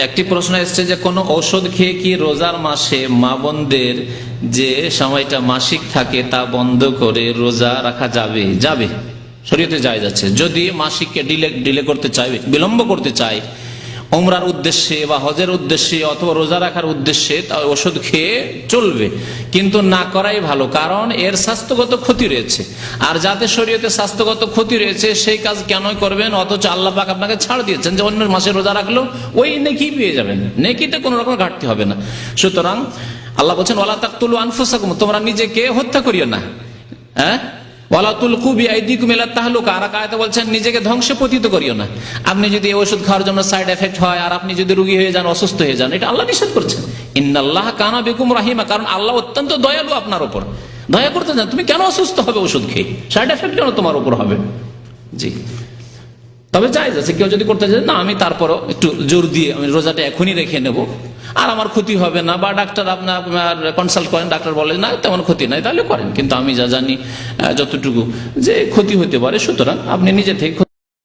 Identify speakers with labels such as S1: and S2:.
S1: একটি প্রশ্ন এসছে যে, কোনো ঔষধ খেয়ে কি রোজার মাসে মা বোনদের যে সময়টা মাসিক থাকে তা বন্ধ করে রোজা রাখা যাবে? যাবে। শরীয়তে যায় যাচ্ছে। যদি মাসিককে ডিলে ডিলে করতে চাইবে বিলম্ব করতে চায় ওমরার উদ্দেশ্যে বা হজের উদ্দেশ্যে অথবা রোজা রাখার উদ্দেশ্যে ওষুধ খেয়ে চলবে। কিন্তু না করাই ভালো, কারণ এর স্বাস্থ্যগত ক্ষতি রয়েছে। আর যাতে শরীয়তে স্বাস্থ্যগত ক্ষতি রয়েছে, সেই কাজ কেন করবেন? অথচ আল্লাহ পাক আপনাকে ছাড় দিয়েছেন যে অন্য মাসে রোজা রাখলেও ওই নেকি পেয়ে যাবেন। নেকিতে কোনো রকম ঘাটতি হবে না। সুতরাং আল্লাহ বলছেন ওলা তাকতুল আনফুসাকুম তোমরা নিজেকে হত্যা করিও না। হ্যাঁ? বলছেন, নিজেকে পতিত করিও না। আপনি যদি এই ওষুধ খাওয়ার জন্য সাইড এফেক্ট হয়, আর আপনি যদি হয়ে যান, অসুস্থ হয়ে যান, এটা আল্লাহ করছেন। বিকুম রাহিমা, কারণ আল্লাহ অত্যন্ত দয়ালু আপনার উপর। দয়া করতে চান, তুমি কেন অসুস্থ হবে ওষুধ খেয়ে? সাইড এফেক্ট কেন তোমার উপর হবে? জি। তবে চাই আছে, কেউ যদি করতে চায়, না, আমি তারপরও একটু জোর দিয়ে আমি রোজাটা এখনই রেখে নেব। আর আমার ক্ষতি হবে না, বা ডাক্তার আপনার কনসাল্ট করেন, ডাক্তার বলে, না, তেমন ক্ষতি নাই। তাহলে করেন। কিন্তু আমি যা জানি যতটুকু যে ক্ষতি হতে পারে, সুতরাং আপনি নিজে থেকে